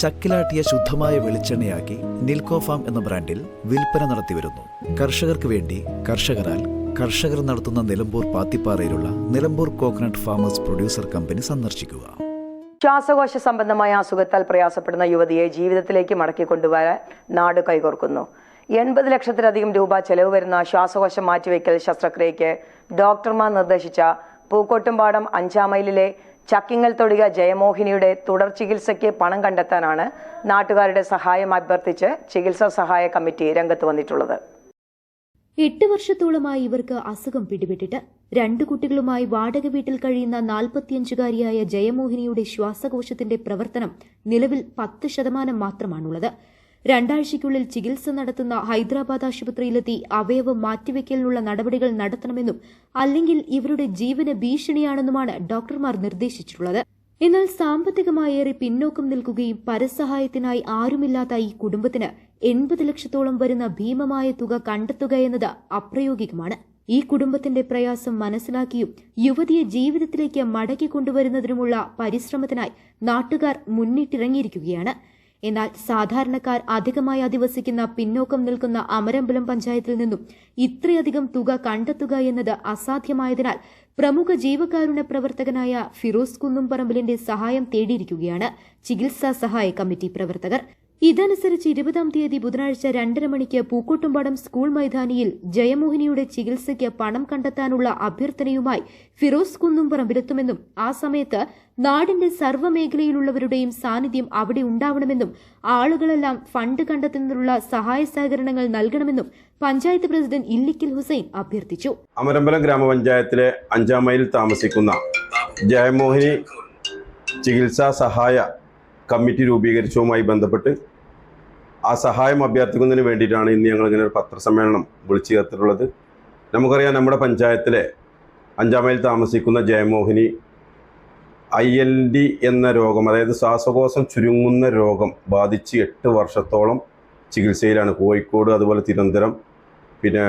ചക്കിലാട്ടിയ ശുദ്ധമായ വെളിച്ചെണ്ണയാക്കി നിൽക്കോ ഫാം എന്ന ബ്രാൻഡിൽ വിൽപ്പന നടത്തിവരുന്നു കർഷകർക്ക് വേണ്ടി കർഷകരാൽ കർഷകർ നടത്തുന്ന Nilambur പാത്തിപ്പാറയിലുള്ള Nilambur coconut farmers producer company സന്ദർശിക്കുക. ശ്വാസകോശ സംബന്ധമായ അസുഖത്താൽ പ്രയാസപ്പെടുന്ന യുവതിയെ ജീവിതത്തിലേക്ക് മടക്കി കൊണ്ടുവരാൻ നാട് കൈകോർക്കുന്നു. എൺപത് ലക്ഷത്തിലധികം രൂപ ചെലവ് വരുന്ന ശ്വാസകോശം മാറ്റിവെക്കൽ ശസ്ത്രക്രിയയ്ക്ക് ഡോക്ടർമാർ നിർദ്ദേശിച്ച പൂക്കോട്ടുംപാടം അഞ്ചാമൈലിലെ ചക്കിങ്ങൽ തൊടിക ജയമോഹിനിയുടെ തുടർ ചികിത്സയ്ക്ക് പണം കണ്ടെത്താനാണ് നാട്ടുകാരുടെ സഹായം അഭ്യർത്ഥിച്ച് ചികിത്സാ സഹായ കമ്മിറ്റി രംഗത്ത് വന്നിട്ടുള്ളത്. എട്ട് വർഷത്തോളമായി ഇവർക്ക് അസുഖം പിടിപെട്ടിട്ട് രണ്ടു കുട്ടികളുമായി വാടക വീട്ടിൽ കഴിയുന്ന നാൽപ്പത്തിയഞ്ചുകാരിയായ ജയമോഹിനിയുടെ ശ്വാസകോശത്തിന്റെ പ്രവർത്തനം നിലവിൽ പത്ത് ശതമാനം മാത്രമാണുള്ളത്. രണ്ടാഴ്ചയ്ക്കുള്ളിൽ ചികിത്സ നടത്തുന്ന ഹൈദരാബാദ് ആശുപത്രിയിലെത്തി അവയവം മാറ്റിവെക്കലിനുള്ള നടപടികൾ നടത്തണമെന്നും അല്ലെങ്കിൽ ഇവരുടെ ജീവന് ഭീഷണിയാണെന്നുമാണ് ഡോക്ടർമാർ നിർദ്ദേശിച്ചിട്ടുള്ളത്. എന്നാൽ സാമ്പത്തികമായി ഏറെ പിന്നോക്കം നിൽക്കുകയും പരസഹായത്തിനായി ആരുമില്ലാത്ത ഈ കുടുംബത്തിന് എൺപത് ലക്ഷത്തോളം വരുന്ന ഭീമമായ തുക കണ്ടെത്തുക എന്നത് അപ്രയോഗികമാണ്. ഈ കുടുംബത്തിന്റെ പ്രയാസം മനസ്സിലാക്കിയും യുവതിയെ ജീവിതത്തിലേക്ക് മടക്കി കൊണ്ടുവരുന്നതിനുമുള്ള പരിശ്രമത്തിനായി നാട്ടുകാർ മുന്നിട്ടിറങ്ങിയിരിക്കുകയാണ്. എന്നാൽ സാധാരണക്കാർ അധികമായി അധിവസിക്കുന്ന പിന്നോക്കം നിൽക്കുന്ന അമരമ്പലം പഞ്ചായത്തിൽ നിന്നും ഇത്രയധികം തുക കണ്ടെത്തുക എന്നത് അസാധ്യമായതിനാൽ പ്രമുഖ ജീവകാരുണ്യ പ്രവർത്തകനായ ഫിറോസ് കുന്നുംപറമ്പിലിന്റെ സഹായം തേടിയിരിക്കുകയാണ് ചികിത്സാ സഹായ കമ്മിറ്റി പ്രവർത്തകർ. ഇതനുസരിച്ച് ഇരുപതാം തീയതി ബുധനാഴ്ച രണ്ടര മണിക്ക് പൂക്കോട്ടുംപാടം സ്കൂൾ മൈതാനിയിൽ ജയമോഹിനിയുടെ ചികിത്സയ്ക്ക് പണം കണ്ടെത്താനുള്ള അഭ്യർത്ഥനയുമായി ഫിറോസ് കുന്നുംപറമ്പിലെത്തുമെന്നും ആ സമയത്ത് നാടിന്റെ സർവമേഖലയിലുള്ളവരുടെയും സാന്നിധ്യം അവിടെ ഉണ്ടാവണമെന്നും ആളുകളെല്ലാം ഫണ്ട് കണ്ടെത്തുന്നതിനുള്ള സഹായ സഹകരണങ്ങൾ നൽകണമെന്നും പഞ്ചായത്ത് പ്രസിഡന്റ് ഇല്ലിക്കൽ ഹുസൈൻ അഭ്യർത്ഥിച്ചു. അമരമ്പലം ഗ്രാമപഞ്ചായത്തിലെ അഞ്ചാം മൈലിൽ താമസിക്കുന്ന ജയമോഹിനി ചികിത്സാ സഹായ കമ്മിറ്റി രൂപീകരിച്ചതുമായി ബന്ധപ്പെട്ട് ആ സഹായം അഭ്യർത്ഥിക്കുന്നതിന് വേണ്ടിയിട്ടാണ് ഇന്ന് ഞങ്ങൾ ഇങ്ങനെ ഒരു പത്രസമ്മേളനം വിളിച്ചു ചേർത്തിട്ടുള്ളത്. നമുക്കറിയാം നമ്മുടെ പഞ്ചായത്തിലെ അഞ്ചാം മൈൽ താമസിക്കുന്ന ജയമോഹിനി ഐ എൽ ഡി എന്ന രോഗം അതായത് ശ്വാസകോശം ചുരുങ്ങുന്ന രോഗം ബാധിച്ച് എട്ട് വർഷത്തോളം ചികിത്സയിലാണ്. കോഴിക്കോട് അതുപോലെ തിരുവനന്തപുരം പിന്നെ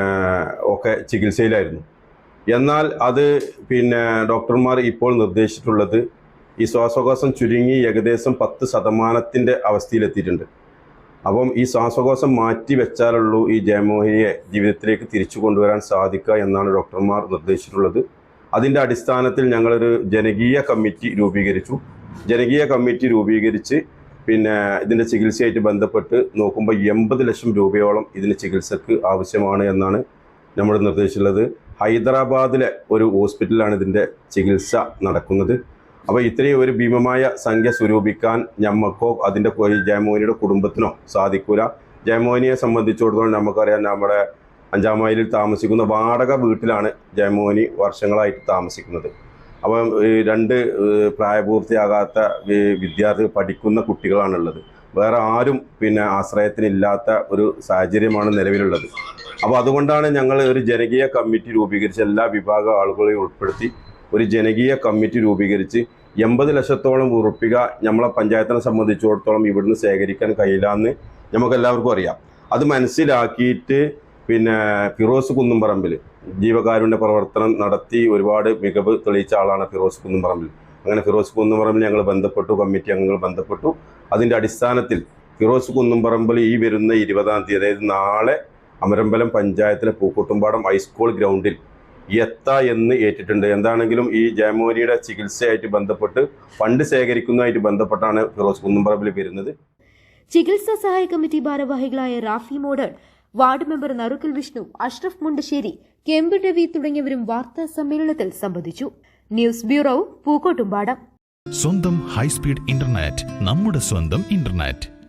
ഒക്കെ ചികിത്സയിലായിരുന്നു. എന്നാൽ അത് പിന്നെ ഡോക്ടർമാർ ഇപ്പോൾ നിർദ്ദേശിച്ചിട്ടുള്ളത് ഈ ശ്വാസകോശം ചുരുങ്ങി ഏകദേശം പത്ത് ശതമാനത്തിന്റെ അവസ്ഥയിലെത്തിയിട്ടുണ്ട്. അപ്പം ഈ ശ്വാസകോശം മാറ്റി വെച്ചാലുള്ളൂ ഈ ജയമോഹിനിയെ ജീവിതത്തിലേക്ക് തിരിച്ചു കൊണ്ടുവരാൻ സാധിക്കുക എന്നാണ് ഡോക്ടർമാർ നിർദ്ദേശിച്ചിട്ടുള്ളത്. അതിന്റെ അടിസ്ഥാനത്തിൽ ഞങ്ങളൊരു ജനകീയ കമ്മിറ്റി രൂപീകരിച്ചു. ജനകീയ കമ്മിറ്റി രൂപീകരിച്ച് പിന്നെ ഇതിന്റെ ചികിത്സയായിട്ട് ബന്ധപ്പെട്ട് നോക്കുമ്പോൾ എൺപത് ലക്ഷം രൂപയോളം ഇതിന് ചികിത്സക്ക് ആവശ്യമാണ് എന്നാണ് നമ്മൾ നിർദ്ദേശിച്ചിട്ടുള്ളത്. ഹൈദരാബാദിലെ ഒരു ഹോസ്പിറ്റലാണ് ഇതിന്റെ ചികിത്സ നടക്കുന്നത്. അപ്പോൾ ഇത്രയും ഒരു ഭീമമായ സംഖ്യ സ്വരൂപിക്കാൻ ഞമ്മക്കോ അതിന്റെ ജയമോഹനിയുടെ കുടുംബത്തിനോ സാധിക്കൂല. ജയമോഹിനിയെ സംബന്ധിച്ചിടത്തോളം നമുക്കറിയാം നമ്മുടെ അഞ്ചാം മൈലിൽ താമസിക്കുന്ന വാടക വീട്ടിലാണ് ജയമോഹിനി വർഷങ്ങളായിട്ട് താമസിക്കുന്നത്. അപ്പം രണ്ട് പ്രായപൂർത്തിയാകാത്ത വിദ്യാർത്ഥി വിദ്യാർത്ഥികൾ പഠിക്കുന്ന കുട്ടികളാണുള്ളത്. വേറെ ആരും പിന്നെ ആശ്രയത്തിനില്ലാത്ത ഒരു സാഹചര്യമാണ് നിലവിലുള്ളത്. അപ്പോൾ അതുകൊണ്ടാണ് ഞങ്ങൾ ഒരു ജനകീയ കമ്മിറ്റി രൂപീകരിച്ച് എല്ലാ വിഭാഗ ആളുകളെയും ഉൾപ്പെടുത്തി ഒരു ജനകീയ കമ്മിറ്റി രൂപീകരിച്ച് എൺപത് ലക്ഷത്തോളം ഉറപ്പിക നമ്മളെ പഞ്ചായത്തിനെ സംബന്ധിച്ചിടത്തോളം ഇവിടുന്ന് ശേഖരിക്കാൻ കഴിയില്ല എന്ന് നമുക്ക് എല്ലാവർക്കും അറിയാം. അത് മനസ്സിലാക്കിയിട്ട് പിന്നെ ഫിറോസ് കുന്നുംപറമ്പിൽ ജീവകാരുണ്യ പ്രവർത്തനം നടത്തി ഒരുപാട് മികവ് തെളിയിച്ച ആളാണ് ഫിറോസ് കുന്നുംപറമ്പിൽ അങ്ങനെ ഫിറോസ് കുന്നുംപറമ്പിൽ ഞങ്ങൾ ബന്ധപ്പെട്ടു കമ്മിറ്റി അംഗങ്ങൾ ബന്ധപ്പെട്ടു. അതിന്റെ അടിസ്ഥാനത്തിൽ ഫിറോസ് കുന്നുംപറമ്പിൽ ഈ വരുന്ന ഇരുപതാം തീയതി അതായത് നാളെ അമരമ്പലം പഞ്ചായത്തിലെ പൂക്കോട്ടുംപാടം ഹൈസ്കൂൾ ഗ്രൗണ്ടിൽ എത്ത എന്ന് ഏറ്റിട്ടുണ്ട്. എന്താണെങ്കിലും ഈ ജയമോനിയുടെ ചികിത്സയായിട്ട് ബന്ധപ്പെട്ട് ഫണ്ട് ശേഖരിക്കുന്നതുമായിട്ട് ബന്ധപ്പെട്ടാണ് ഫിറോസ് കുന്നുംപറമ്പിൽ വരുന്നത്. ചികിത്സാ സഹായ കമ്മിറ്റി ഭാരവാഹികളായ Rafi model ward member Narukkal Vishnu Ashraf Mundassery കെമ്പി Ravi തുടങ്ങിയവരും വാർത്താ സമ്മേളനത്തിൽ സംബന്ധിച്ചു. News bureau Pookkottumpadam. സ്വന്തം ഹൈസ്പീഡ് ഇന്റർനെറ്റ് നമ്മുടെ സ്വന്തം ഇന്റർനെറ്റ്.